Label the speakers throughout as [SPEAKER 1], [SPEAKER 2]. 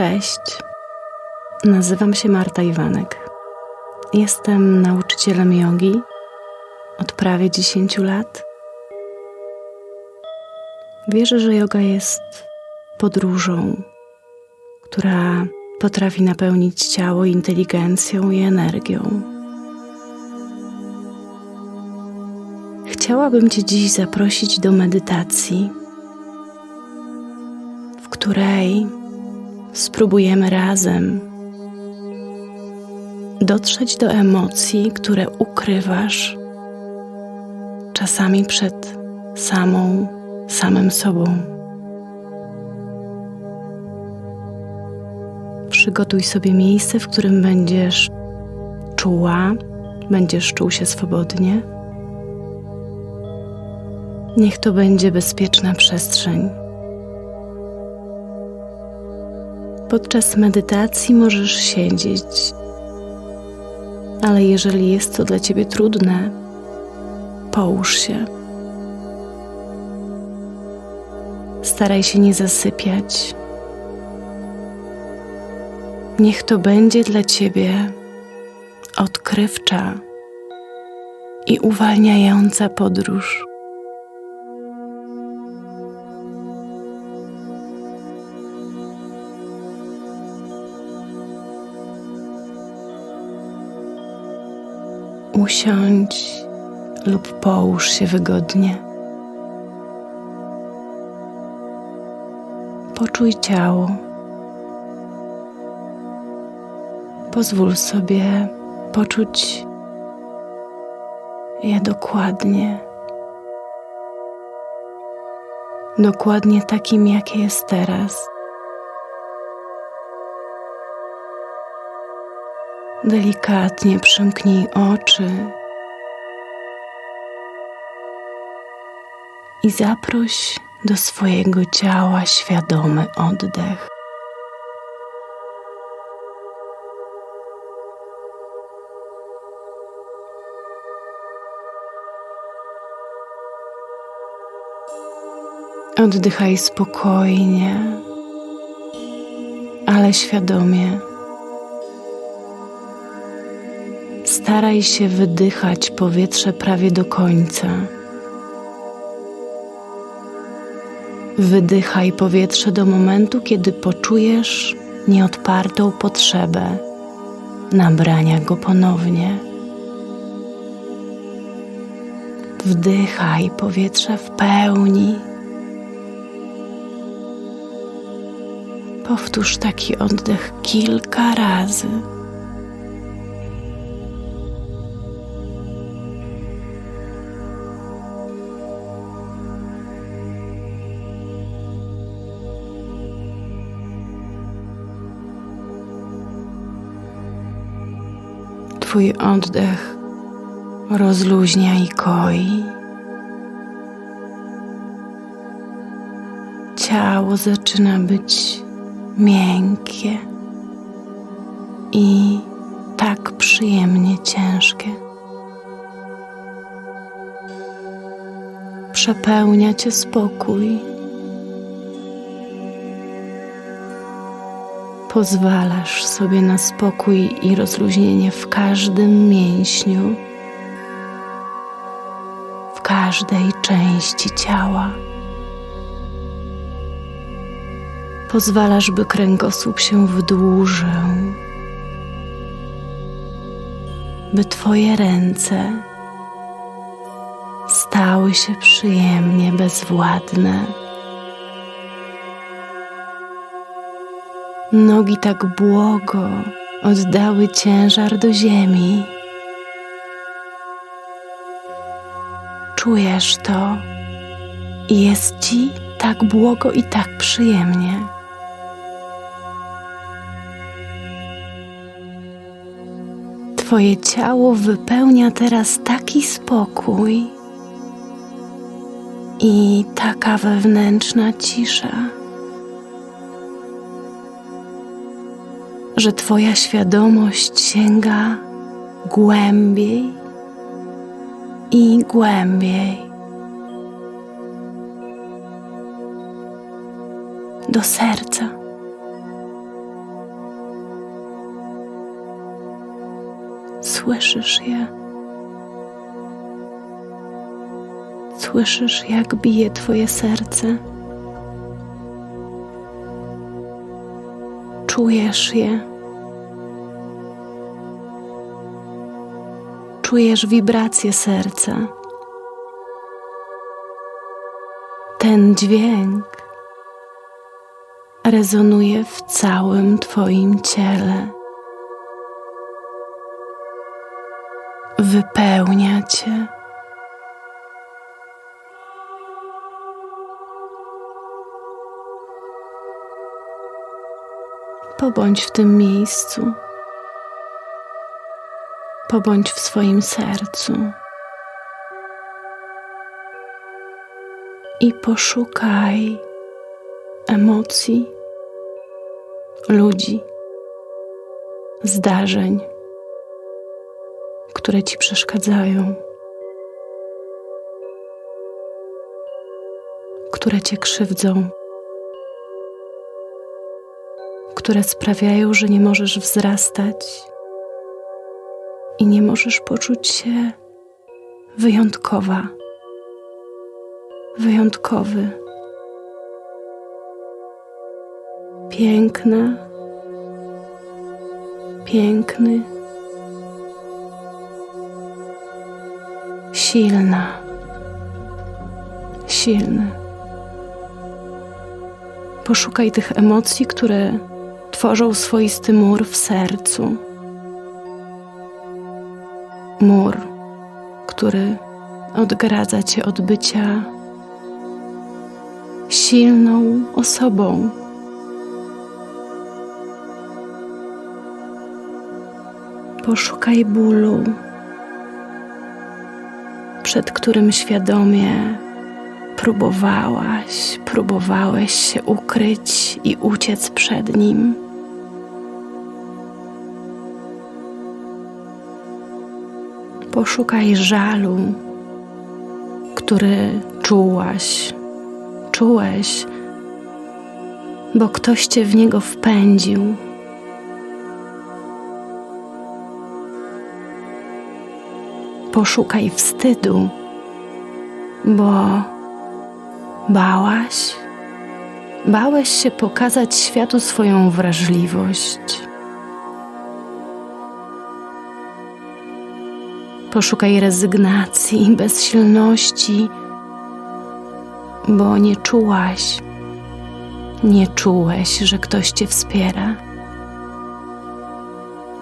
[SPEAKER 1] Cześć. Nazywam się Marta Iwanek. Jestem nauczycielem jogi od prawie 10 lat. Wierzę, że yoga jest podróżą, która potrafi napełnić ciało inteligencją i energią. Chciałabym Cię dziś zaprosić do medytacji, w której spróbujemy razem dotrzeć do emocji, które ukrywasz czasami przed samą, samym sobą. Przygotuj sobie miejsce, w którym będziesz czuła, będziesz czuł się swobodnie. Niech to będzie bezpieczna przestrzeń. Podczas medytacji możesz siedzieć, ale jeżeli jest to dla ciebie trudne, połóż się. Staraj się nie zasypiać. Niech to będzie dla ciebie odkrywcza i uwalniająca podróż. Usiądź lub połóż się wygodnie. Poczuj ciało. Pozwól sobie poczuć je dokładnie. Dokładnie takim, jakie jest teraz. Delikatnie przymknij oczy i zaproś do swojego ciała świadomy oddech. Oddychaj spokojnie, ale świadomie. Staraj się wydychać powietrze prawie do końca. Wydychaj powietrze do momentu, kiedy poczujesz nieodpartą potrzebę nabrania go ponownie. Wdychaj powietrze w pełni. Powtórz taki oddech kilka razy. Twój oddech rozluźnia i koi. Ciało zaczyna być miękkie i tak przyjemnie ciężkie. Przepełnia cię spokój. Pozwalasz sobie na spokój i rozluźnienie w każdym mięśniu, w każdej części ciała. Pozwalasz, by kręgosłup się wydłużył, by Twoje ręce stały się przyjemnie bezwładne. Nogi tak błogo oddały ciężar do ziemi. Czujesz to i jest ci tak błogo i tak przyjemnie. Twoje ciało wypełnia teraz taki spokój i taka wewnętrzna cisza. że Twoja świadomość sięga głębiej i głębiej do serca. Słyszysz je. Słyszysz, jak bije Twoje serce. Czujesz je. Czujesz wibrację serca. Ten dźwięk rezonuje w całym Twoim ciele. Wypełnia Cię. Pobądź w tym miejscu. Pobądź w swoim sercu. I poszukaj emocji, ludzi, zdarzeń, które ci przeszkadzają, które cię krzywdzą, które sprawiają, że nie możesz wzrastać i nie możesz poczuć się wyjątkowa, wyjątkowy. piękna, piękny, silna, silny. Poszukaj tych emocji, które tworzą swoisty mur w sercu. Mur, który odgradza cię od bycia silną osobą. Poszukaj bólu, przed którym świadomie próbowałaś, próbowałeś się ukryć i uciec przed nim. Poszukaj żalu, który czułaś, czułeś, bo ktoś cię w niego wpędził. Poszukaj wstydu, bo bałaś, bałeś się pokazać światu swoją wrażliwość. Poszukaj rezygnacji bezsilności, bo nie czułaś, nie czułeś, że ktoś cię wspiera.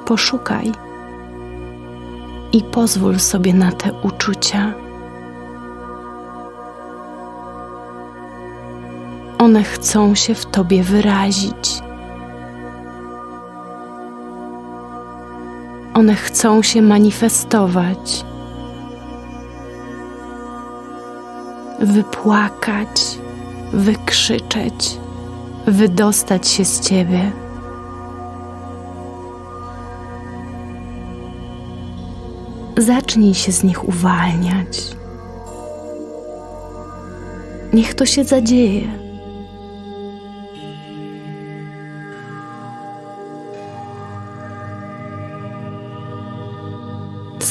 [SPEAKER 1] Poszukaj i pozwól sobie na te uczucia. One chcą się w tobie wyrazić. One chcą się manifestować, wypłakać, wykrzyczeć, wydostać się z ciebie. Zacznij się z nich uwalniać. Niech to się zadzieje.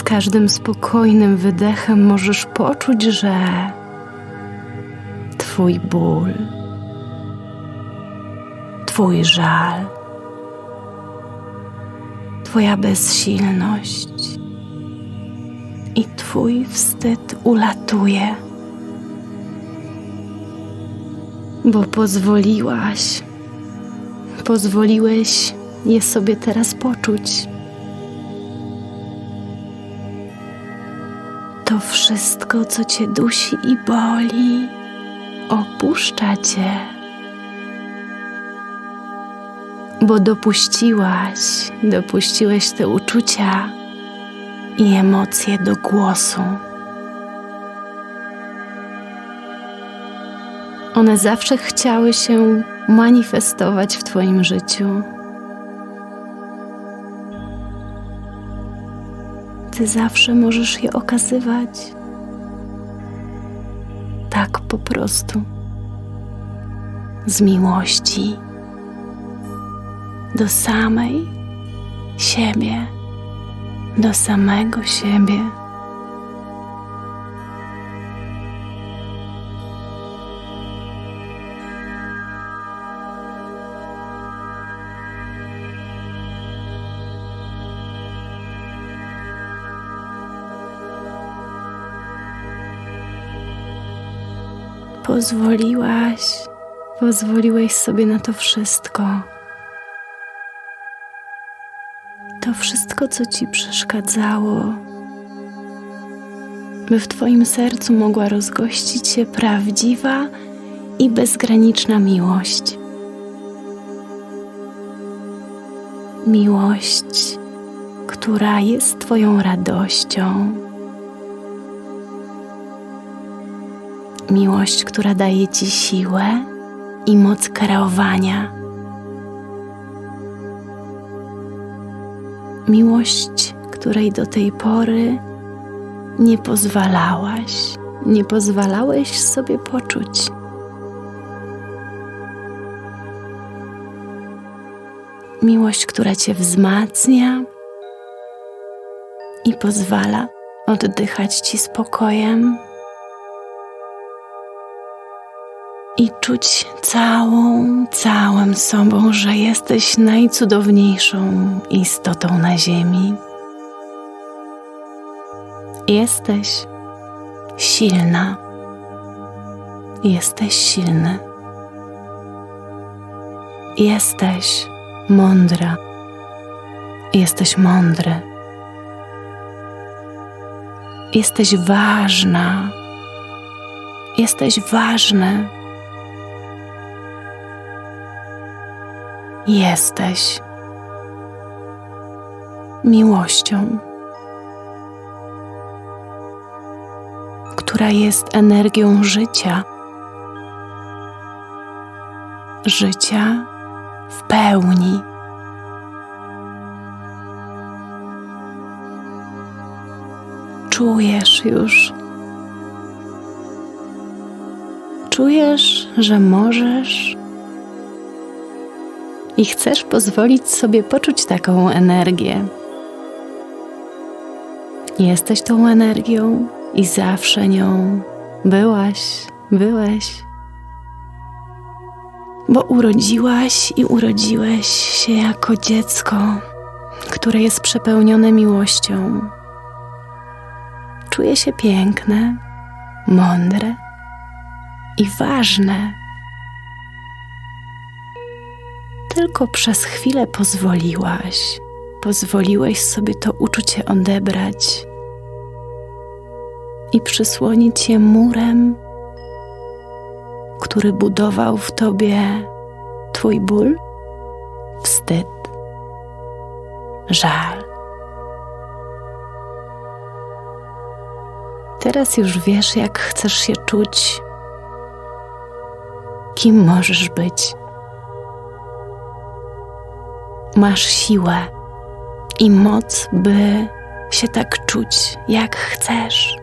[SPEAKER 1] Każdym spokojnym wydechem możesz poczuć, że Twój ból, Twój żal, Twoja bezsilność i Twój wstyd ulatuje, bo pozwoliłaś, pozwoliłeś je sobie teraz poczuć. To wszystko, co Cię dusi i boli, opuszcza Cię, bo dopuściłaś, dopuściłeś te uczucia i emocje do głosu. One zawsze chciały się manifestować w Twoim życiu. Ty zawsze możesz je okazywać. Tak po prostu. Z miłości do samej siebie do samego siebie. Pozwoliłaś, pozwoliłeś sobie na to wszystko. To wszystko, co ci przeszkadzało, by w Twoim sercu mogła rozgościć się prawdziwa i bezgraniczna miłość. Miłość, która jest Twoją radością miłość, która daje Ci siłę i moc kreowania. Miłość, której do tej pory nie pozwalałaś, nie pozwalałeś sobie poczuć. Miłość, która Cię wzmacnia i pozwala oddychać Ci spokojem i czuć całą, całym sobą, że jesteś najcudowniejszą istotą na Ziemi. Jesteś silna, jesteś silny, jesteś mądra, jesteś mądry, jesteś ważna, jesteś ważny. Jesteś miłością, która jest energią życia, życia w pełni. Czujesz już, czujesz, że możesz i chcesz pozwolić sobie poczuć taką energię. Jesteś tą energią i zawsze nią byłaś, byłeś. Bo urodziłaś i urodziłeś się jako dziecko, które jest przepełnione miłością. Czuje się piękne, mądre i ważne tylko przez chwilę pozwoliłaś, pozwoliłeś sobie to uczucie odebrać i przysłonić je murem, który budował w tobie Twój ból, wstyd, żal. Teraz już wiesz, jak chcesz się czuć, kim możesz być masz siłę i moc, by się tak czuć, jak chcesz.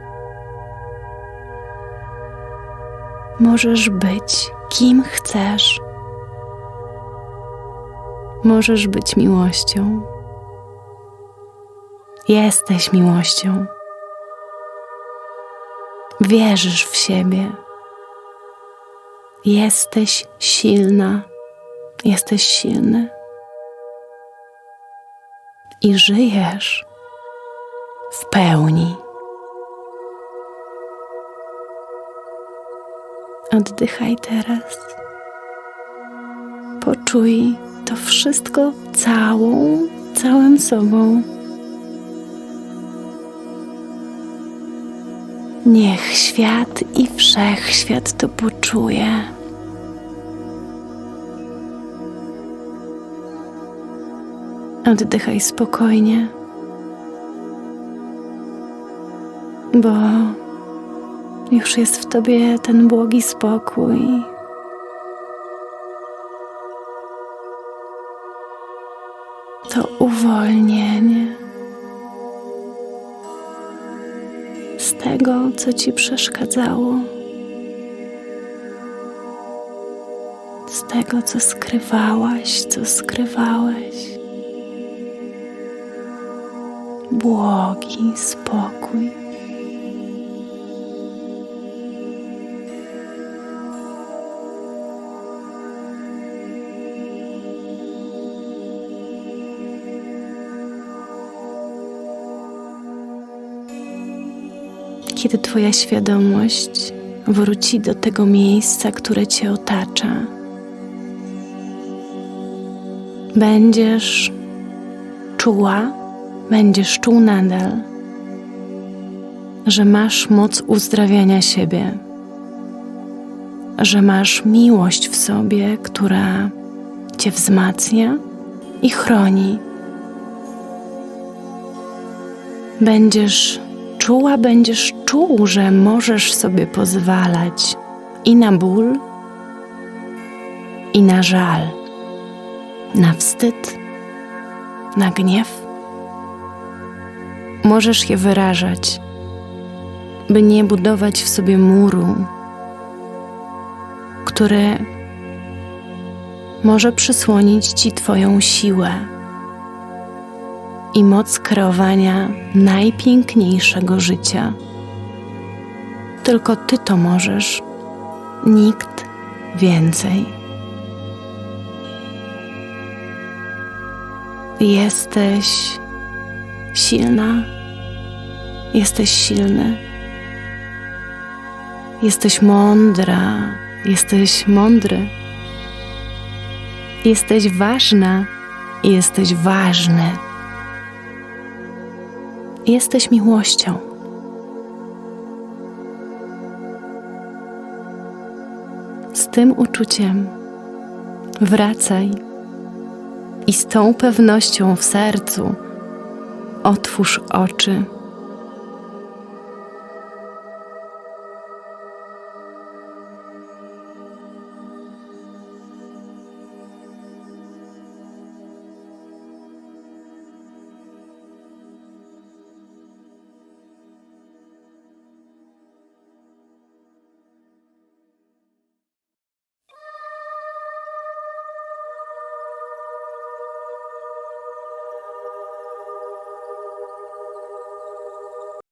[SPEAKER 1] Możesz być kim chcesz. Możesz być miłością. Jesteś miłością. Wierzysz w siebie. Jesteś silna. Jesteś silny i żyjesz w pełni. Oddychaj teraz. Poczuj to wszystko całą, całym sobą. Niech świat i wszechświat to poczuje. Oddychaj spokojnie, bo już jest w tobie ten błogi spokój. To uwolnienie z tego, co ci przeszkadzało, z tego, co skrywałaś, co skrywałeś. Błogi spokój. Kiedy Twoja świadomość wróci do tego miejsca, które Cię otacza, będziesz czuła, będziesz czuł nadal, że masz moc uzdrawiania siebie, że masz miłość w sobie, która Cię wzmacnia i chroni. Będziesz czuła, będziesz czuł, że możesz sobie pozwalać i na ból, i na żal, na wstyd, na gniew. Możesz je wyrażać, by nie budować w sobie muru, który może przysłonić ci Twoją siłę i moc kreowania najpiękniejszego życia. Tylko Ty to możesz, nikt więcej. Jesteś silna, jesteś silny, jesteś mądra, jesteś mądry, jesteś ważna, jesteś ważny. Jesteś miłością. Z tym uczuciem wracaj i z tą pewnością w sercu otwórz oczy.